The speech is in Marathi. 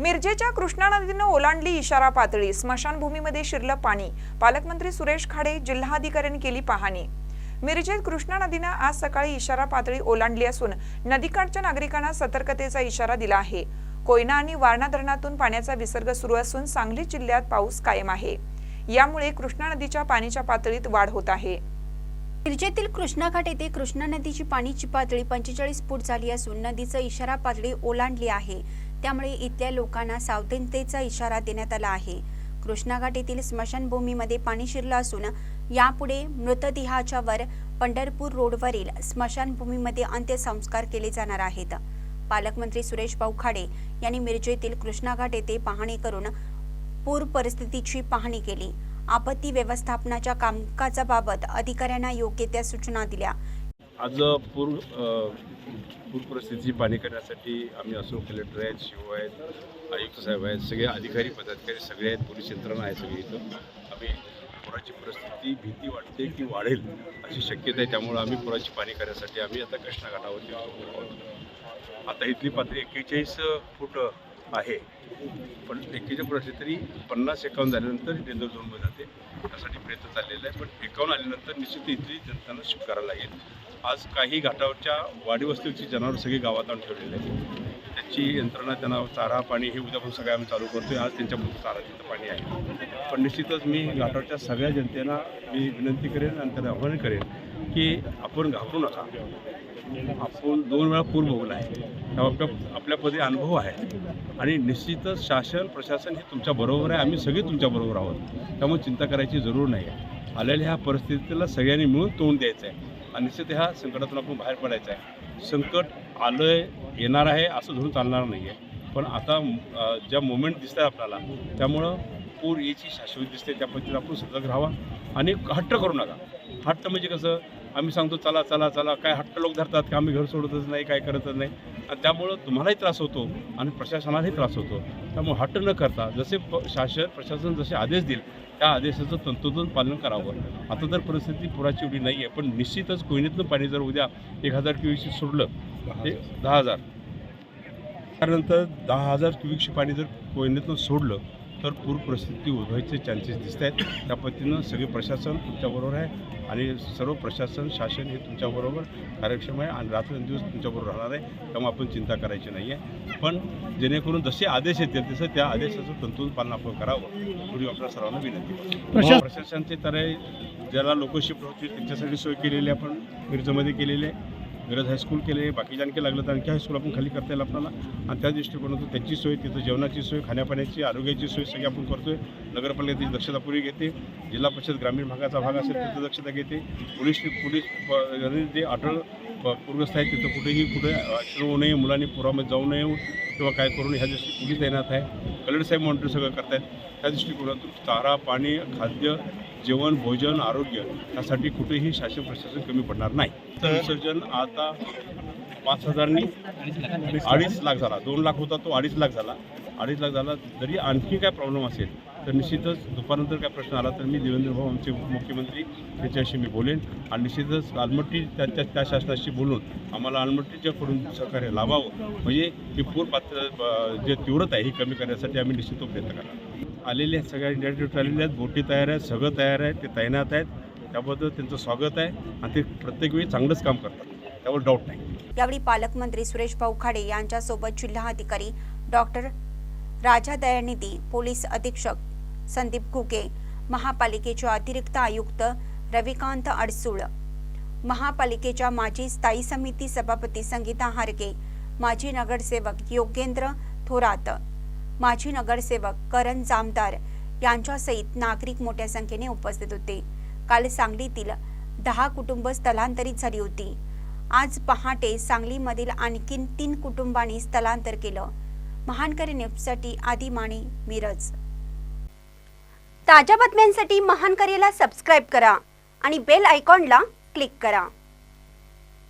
मिरजेच्या कृष्णा नदीनं ओलांडली इशारा पातळी. स्मशानभूमीमध्ये शिरलं पाणी. पालकमंत्री सुरेश खाडे जिल्हाधिकाऱ्यांनी केली पाहणी. मिरजेत कृष्णा नदीनं आज सकाळी इशारा पातळी ओलांडली असून नदीकाठच्या नागरिकांना सतर्कतेचा इशारा दिला आहे. कोयना आणि वारणा धरणातून पाण्याचा विसर्ग सुरू असून सांगली जिल्ह्यात पाऊस कायम आहे. यामुळे कृष्णा नदीच्या पाण्याच्या पातळीत वाढ होत आहे. मिरजेतील कृष्णाघाट येथे कृष्णा नदीची पाणीची पातळी पंचेचाळीस फूट झाली असून नदीचं इशारा पातळी ओलांडली आहे. त्यामुळे इथल्या लोकांना सावधानतेचा इशारा देण्यात आला आहे. कृष्णाघाट येथील स्मशानभूमीमध्ये पाणी शिरलं असून यापुढे मृतदेहाच्या वर पंढरपूर रोडवरील स्मशानभूमीमध्ये अंत्यसंस्कार केले जाणार आहेत. पालकमंत्री सुरेश पावखाडे यांनी मिरजेतील कृष्णाघाट येथे पाहणी करून पूर परिस्थितीची पाहणी केली. आपत्ती व्यवस्थापनाच्या कामकाजाबाबत अधिकाऱ्यांना योग्य त्या सूचना दिल्या. आज पूर पूर परिस्थिती पाणी करण्यासाठी आम्ही असो कलेक्टर आहेत शिव आहेत आयुक्त साहेब आहेत सगळे अधिकारी पदाधिकारी सगळे आहेत पोलीस यंत्रणा आहे सगळी इथं. आम्ही पुराची परिस्थिती भीती वाटते की वाढेल अशी शक्यता आहे त्यामुळं आम्ही पुराची पाणी करण्यासाठी आम्ही आता कृष्णाघाटावरती आहोत. आता इथली पातळी एक्केचाळीस फूट आहे. पण एकेच्या फूट तरी पन्नास एकावन्न झाल्यानंतर डेंजर झोनमध्ये जाते. त्यासाठी प्रयत्न चाललेला आहे पण एकावन्न आल्यानंतर निश्चित इथली जनतांना शिफ्ट करायला लागेल आज काही घाटावरच्या वाडीवस्तीवरची जनावर सगळी गावात आणून ठेवलेली आहे त्याची यंत्रणा त्यांना चारा पाणी हे उद्यापासून सगळं आम्ही चालू करतो आज त्यांच्यापुरतं चारा तिथं पाणी आहे. पण निश्चितच मी घाटावरच्या सगळ्या जनतेला मी विनंती करेन आणि त्यांना आव्हान करेन की आपण घाबरू नका. आपण दोन वेळा पूर भोगला आहे. त्यामुळे आपल्या आपल्यापदी अनुभव आहे. आणि निश्चितच शासन प्रशासन हे तुमच्याबरोबर आहे. आम्ही सगळे तुमच्याबरोबर आहोत. त्यामुळे चिंता करायची जरूर नाही आहे आलेल्या ह्या परिस्थितीला सगळ्यांनी मिळून तोंड द्यायचं आहे आणि निश्चित ह्या संकटातून आपण बाहेर पडायचं आहे. संकट आलं आहे येणार आहे असं धरून चालणार नाही आहे पण आता ज्या मोमेंट दिसत आहे आपल्याला त्यामुळं पूर याची शाश्वत दिसते. त्या पद्धतीने आपण सतर्क राहावा आणि हट्ट करू नका. हट्ट म्हणजे कसं आम्ही सांगतो चला चला चला. काय हट्ट लोक धरतात की आम्ही घर सोडतच नाही काय करतच नाही. त्यामुळं तुम्हालाही त्रास होतो आणि प्रशासनालाही त्रास होतो. त्यामुळे हट्ट न करता जसे प शासन प्रशासन जसे आदेश देईल त्या आदेशाचं तंतोतंत पालन करावं. आता तर परिस्थिती पुराची एवढी नाही आहे पण निश्चितच कोयनेतनं पाणी जर उद्या एक हजार क्युबिकशी सोडलं ते दहा हजार. त्यानंतर दहा हजार क्युबिकशी पाणी जर कोयनेतनं सोडलं तर पूर परिस्थिती उद्भवायचे चान्सेस दिसत आहेत. त्या पद्धतीनं सगळे प्रशासन तुमच्याबरोबर आहे आणि सर्व प्रशासन शासन हे तुमच्याबरोबर कार्यक्षम आहे आणि रात्रंदिवस तुमच्याबरोबर राहणार आहे. त्यामुळे आपण चिंता करायची नाही आहे पण जेणेकरून जसे आदेश येतील तसं त्या आदेशाचं तंतोतंत पालन आपण करावं. एवढी आपल्या सर्वांना विनंती प्रशासनचे तर ज्याला लोक शिफ्ट होतील त्यांच्यासाठी सोय केलेली आहे आपण मिरजमध्ये केलेली आहे. मिरज हायस्कूल केले आहे आणखी लागलं तर आणखी हायस्कूल आपण खाली करता येईल आपल्याला. आणि त्या दृष्टिकोनातून त्याची सोय तिथं जेवणाची सोय खाण्यापाण्याची आरोग्याची सोय सगळी आपण करतोय. नगरपालिका दक्षता पुरी घेते. जिल्हा परिषद ग्रामीण भागाचा भाग असेल तिथं दक्षता घेते. पोलीस पोलीस जे अटळ प- पूरग्रस्त आहेत तिथं कुठेही कुठे ॲक्सिडेंट होऊ नये मुलांनी पुरामध्ये जाऊ नये किंवा काय करू नये ह्या दृष्टी पोलीस तैनात आहे. कलेक्टर साहेब मॉनिटर सगळं करतायत. त्या दृष्टिकोनातून चारा पाणी खाद्य जेवण भोजन आरोग्य यासाठी कुठेही शासन प्रशासन कमी पडणार नाही. तर विसर्जन आता पाच हजारनी अडीच लाख झाला. दोन लाख होता तो अडीच लाख झाला. अडीच लाख झाला. जरी आणखी काय प्रॉब्लेम असेल तर निश्चितच दुपारनंतर काय प्रश्न आला तर मी देवेंद्र भाऊ आमचे मुख्यमंत्री त्याच्याशी मी बोलेन आणि निश्चितच आलमट्टी त्याच्या त्या शासनाशी बोलून आम्हाला आलमट्टीच्याकडून सहकार्य लावावं. म्हणजे ही पूर पात्र जे तीव्रता आहे ही कमी करण्यासाठी आम्ही निश्चित तो प्रयत्न करणार. आलेले आहेत सगळ्या इंडिया ट्रिप आलेले आहेत बोटी तयार आहेत सगळं तयार आहे ते तैनात आहेत. त्याबद्दल त्यांचं स्वागत आहे आणि ते प्रत्येक वेळी चांगलंच काम करतात. त्यावर डाऊट नाही. यावेळी पालकमंत्री सुरेश भाऊ खाडे यांच्यासोबत जिल्हाधिकारी डॉक्टर राजा दयानिधी पोलीस अधीक्षक संदीप घुगे महापालिकेचे अतिरिक्त आयुक्त रविकांत अडसूळ महापालिकेच्या माजी स्थायी समिती सभापती संगीता हारगे माजी नगरसेवक योगेंद्र थोरात माजी नगरसेवक करण जामदार यांच्यासहित नागरिक मोठ्या संख्येने उपस्थित होते. काल सांगलीतील दहा कुटुंब स्थलांतरित झाली होती. आज पहाटे सांगलीमधील आणखीन तीन कुटुंबांनी स्थलांतर केलं. महानकरी न्यूजसाठी आदी माने मिरज. ताज्या बातम्यांसाठी महानकरीला सबस्क्राईब करा आणि बेल आयकॉनला क्लिक करा.